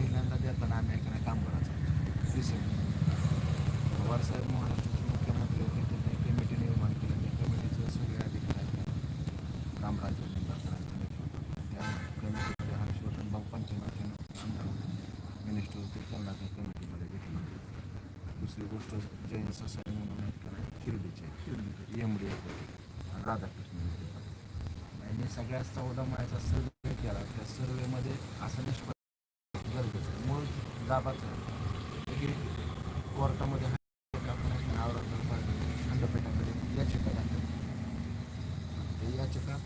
पहिल्यांदा देताना आम्ही एखादा काम करायचं. रिसेंट. पवारसाहेब महाराष्ट्राचे मुख्यमंत्री होते त्यांनी कमिटी निर्माण केली. त्या कमिटीचं सगळे अधिकारी रामराजे त्या कमिटीमध्ये हर्षवर्धन भाऊ पंचनाथन मिनिस्टर होते. त्यांना त्या कमिटीमध्ये घेतलं दुसरी गोष्ट जैन ससाई म्हणून शिर्डीचे. शिर्डीचे. एम डी होते. आणि राधाकृष्ण विखे यांनी सगळ्या चौदा मायाचा सर्वे केला. त्या सर्वेमध्ये असं निष्पन्न दाबाचं कोर्टामध्ये खंडपीठाकडे याचिका दाखल ते याचिका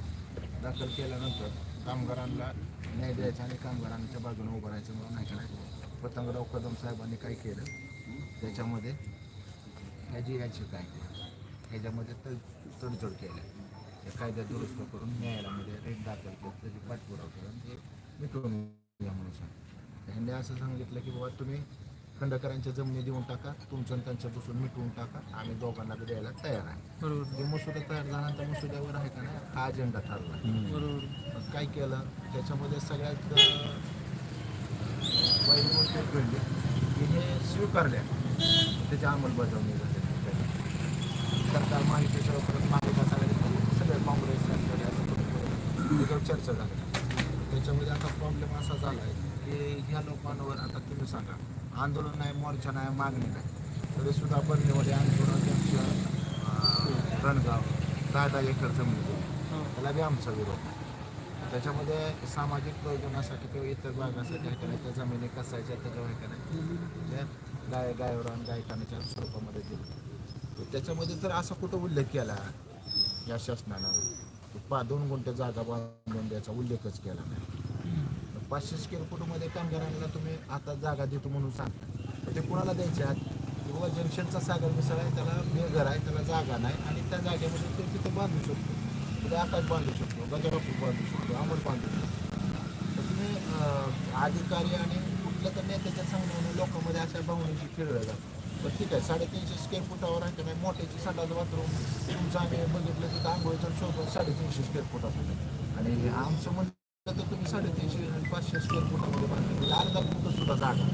दाखल केल्यानंतर कामगारांना न्याय द्यायचा आणि कामगारांच्या बाजूने उभं राहायचं म्हणून नाही? करायचं पतंगराव कदम साहेबांनी काय केलं? त्याच्यामध्ये ह्याची याचिका आहे ह्याच्यामध्ये तड तडजोड केल्या त्या दुरुस्त करून न्यायालयामध्ये रेट दाखल केलं. त्याची पाठपुरावा करून ते मिटवून ह्यांनी असं सांगितलं की बाबा तुम्ही खंडकरांच्या जमिनी देऊन टाका तुमचं आणि त्यांच्यापासून मिटवून टाका आम्ही दोघांना बी द्यायला तयार आहे. बरोबर. जे मसुदा तयार झाला त्या मसुद्यावर आहे का नाही हा अजेंडा ठरला बरोबर. मग काय केलं त्याच्यामध्ये सगळ्यात वाईट गोष्ट एक घडली की हे स्वीकारल्या त्याची अंमलबजावणी झाली सरकार माहितीच्या परत महाविकास आघाडी सगळे काँग्रेस त्याच्यावर चर्चा झाली. त्याच्यामध्ये आता प्रॉब्लेम असा झाला आहे की ह्या लोकांवर आता तुम्ही सांगा. आंदोलन नाही मोर्चा नाही मागणी नाही. तरी सुद्धा बर्णीमध्ये आंदोलन त्यांचं रणगाव दहा दहा एकर जमीन. हो. त्याला बी आमचा विरोध आहे त्याच्यामध्ये सामाजिक प्रयोजनासाठी किंवा इतर भागासाठी आहे का नाही त्या जमिनी कसायच्या त्याच्यावर आहे का नाही त्या गाय गायवरान गायकांच्या स्वरूपामध्ये दिलं. तर त्याच्यामध्ये जर असा कुठं उल्लेख केला या शासनानं? पा दोन गुंठे जागा बांधून द्यायचा उल्लेखच केला नाही. तर पाचशे स्क्वेअर फूटमध्ये कामगारांना तुम्ही आता जागा देतो म्हणून सांगता. ते कुणाला द्यायच्या किंवा जंक्शनचा सागर मिसळ आहे त्याला बेघर आहे त्याला जागा नाही आणि त्या जागेमध्ये तो तिथं बांधू शकतो. कुठे आकाश बांधू शकतो गजरापूर बांधू शकतो अमर बांधू शकतो. तर तुम्ही अधिकारी आणि कुठल्या तर नेत्याच्या सांगण्याने लोकांमध्ये अशा भावनेची खेळलं जातं. पण ठीक आहे साडेतीनशे स्क्वेअर फुटावर आहे का नाही? मोठ्याची संडास बाथरूम. तुमचं आम्ही बघितलं तिथं आंघोळीचा शोध साडेतीनशे स्क्वेअर फुटामध्ये. आणि आमचं म्हणलं तर साडेतीनशे आणि पाचशे स्क्वेअर फुटामध्ये बांधलं अर्धा फुट सुद्धा जागा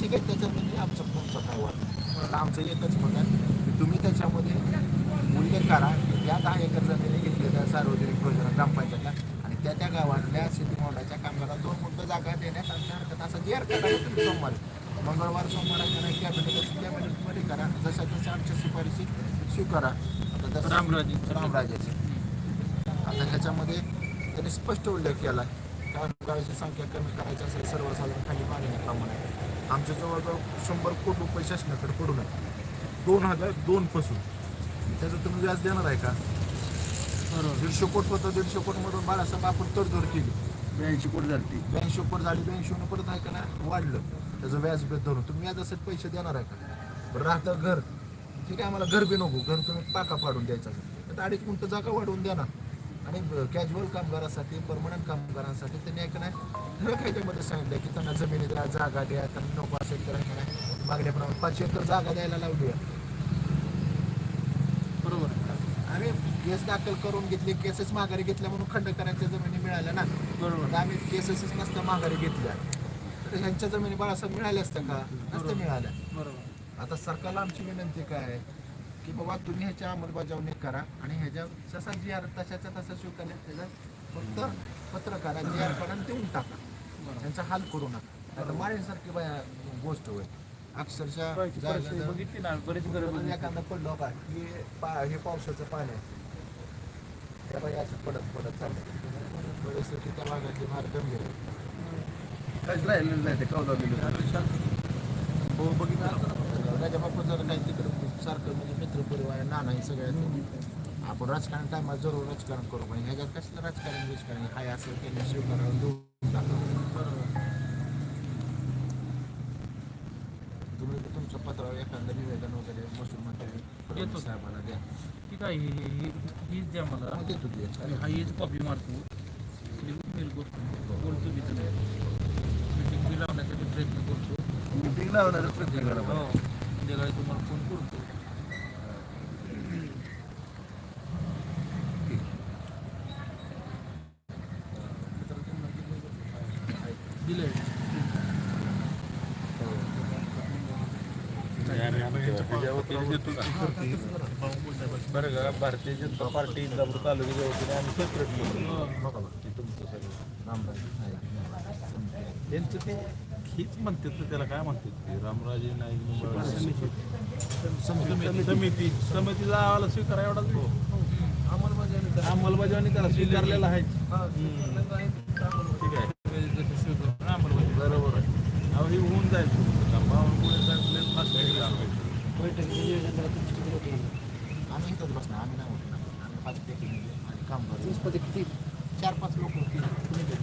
ठीक आहे त्याच्यामध्ये आमचं तुमचं काय वाटतं आमचं एकच आहे की तुम्ही त्याच्यामध्ये उल्लेख करा की त्या दहा एकर जमिनी घेतलेल्या सार्वजनिक योजना ग्रामपंचायतला. आणि त्या त्या गावातल्या शेती मोडाच्या कामगारांना दोन मुद्दा जागा देण्यात आमच्या हरकत असं जे हरकत आहे तुम्ही सोमवारी. मंगळवार सोमवार आहे का नाही कॅबिनेट कॅबिनेटमध्ये करा. जशा जशा आमच्या शिफारशी स्वीकारा. आता तसं रामराजे. रामराजेचे. आता ह्याच्यामध्ये त्यांनी स्पष्ट उल्लेख केला कामगारांची संख्या कमी करायची असेल सर्वसाधारण खाली मागणी नाही आमच्या जवळजवळ शंभर कोटी रुपये शासनाकडे पडून आहे दोन हजार दोन पासून. त्याचं तुम्ही व्याज देणार आहे का? दीडशे कोट होतं दीडशे कोटमधून बाळासाहेब आपण तडजोड केली. ब्याऐंशी कोटी झाली ब्याऐंशी कोट झाली ब्याऐंशी परत आहे का नाही? वाढलं. त्याचं व्याज बी धरून. तुम्ही व्याजासाठी पैसे देणार आहे का? बरं राहतं घर. ठीक आहे आम्हाला घर बी नको. घर तुम्ही पाका पाडून द्यायचा. तर अडीच गुंठ जागा वाढवून द्या ना आणि कॅज्युअल कामगारासाठी परमनंट कामगारांसाठी त्यांनी आहे का नाही ठरक ह्याच्यामध्ये सांगितलं की त्यांना जमिनी द्या जागा द्या त्यांना नको असेल तर नाही मागण्याप्रमाणे पाचशे एकर जागा द्यायला लावली आहे. बरोबर. आम्ही केस दाखल करून घेतली केसेस माघारी घेतल्या म्हणून खंडकरांच्या जमिनी मिळाल्या ना. बरोबर. आम्ही केसेसच नसत्या माघारी घेतल्या. तर ह्यांच्या जमिनी बाळासाहेब मिळाल्या असत्या का? नसत्या मिळाल्या. बरोबर. आता सरकारला आमची विनंती काय आहे? की बाबा तुम्ही ह्याच्या अंमलबजावणी करा आणि ह्याच्या जसा जी आर तशाच्या तसा स्वीकारल्या त्याचा फक्त पत्रकारा जी आर काढून देऊन टाका. त्यांचा हाल करू नका. आता माळीसारखी बाया गोष्ट होईल अक्षरशः एखादा पडलो का की पा हे पावसाचं पाणी आहे. त्या बाई असं पडत पडत चाललं परिस्थिती त्या भागाची फार गंभीर आहे. काहीच राहिलेलं नाही ते कौदा दिलं हो बघितलं. राजा बापू जर काही सारखं म्हणजे मित्र परिवार नाना हे सगळ्यात आपण राजकारण टायमात जरूर राजकारण करू पण ह्याच्यात कसलं राजकारण राजकारण काय असेल त्यांनी स्वीकारावं देऊन तुम्ही तर तुमचं पत्रावर एखादं निवेदन वगैरे महसूल मंत्री. साहेबांना द्या. ठीक आहे ही ही हीच द्या मला. देतो आणि हा हीच कॉपी मारतो. बोलतो मी तुम्ही मीटिंग लावण्यासाठी प्रयत्न करतो. मीटिंग लावणार प्रत्येक हो. घरामध्ये संध्याकाळी तुम्हाला फोन करतो. दिले बरं का भारतीय जनता पार्टी इंदापूर तालुक्याच्या वतीने आम्ही सेपरेट केलं हो. तुमचं त्यांचं ते हेच म्हणतात तर त्याला काय म्हणतात ते? रामराजे नाईक समिती. समितीचा अहवाल स्वीकारा एवढाच भाऊ. अंमलबजावणी अंमलबजावणी त्याला स्वीकारलेला आहे. ठीक आहे. अहो हे होऊन जाईल बावनकुळे साहेब लय फास्ट आहे काम आहे. आम्ही इथंच बसणार आम्ही नाही उठणार आम्ही पाच पॅकिंग आणि कामगार किती चार पाच लोक होतील तुम्ही ते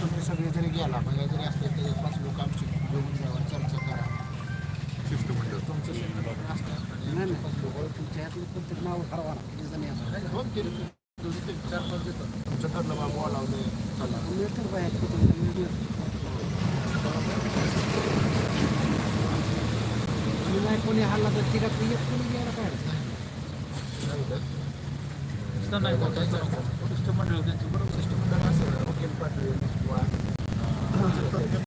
तुम्ही सगळे जरी गेला म्हणजे जरी असले तरी पाच लोक आमची घेऊन जावा चर्चा करा तुमचं शिक्षण असतं हो, केलं की. दोन्ही ते चार पाच देतात तुमचं ठरलं बा बोलावले चला. कोणी हल्ला तर तिला कोणी गेला काय नाही शिष्टमंडळ त्यांचं बरोबर शिष्टमंडळ असं वकील पाटील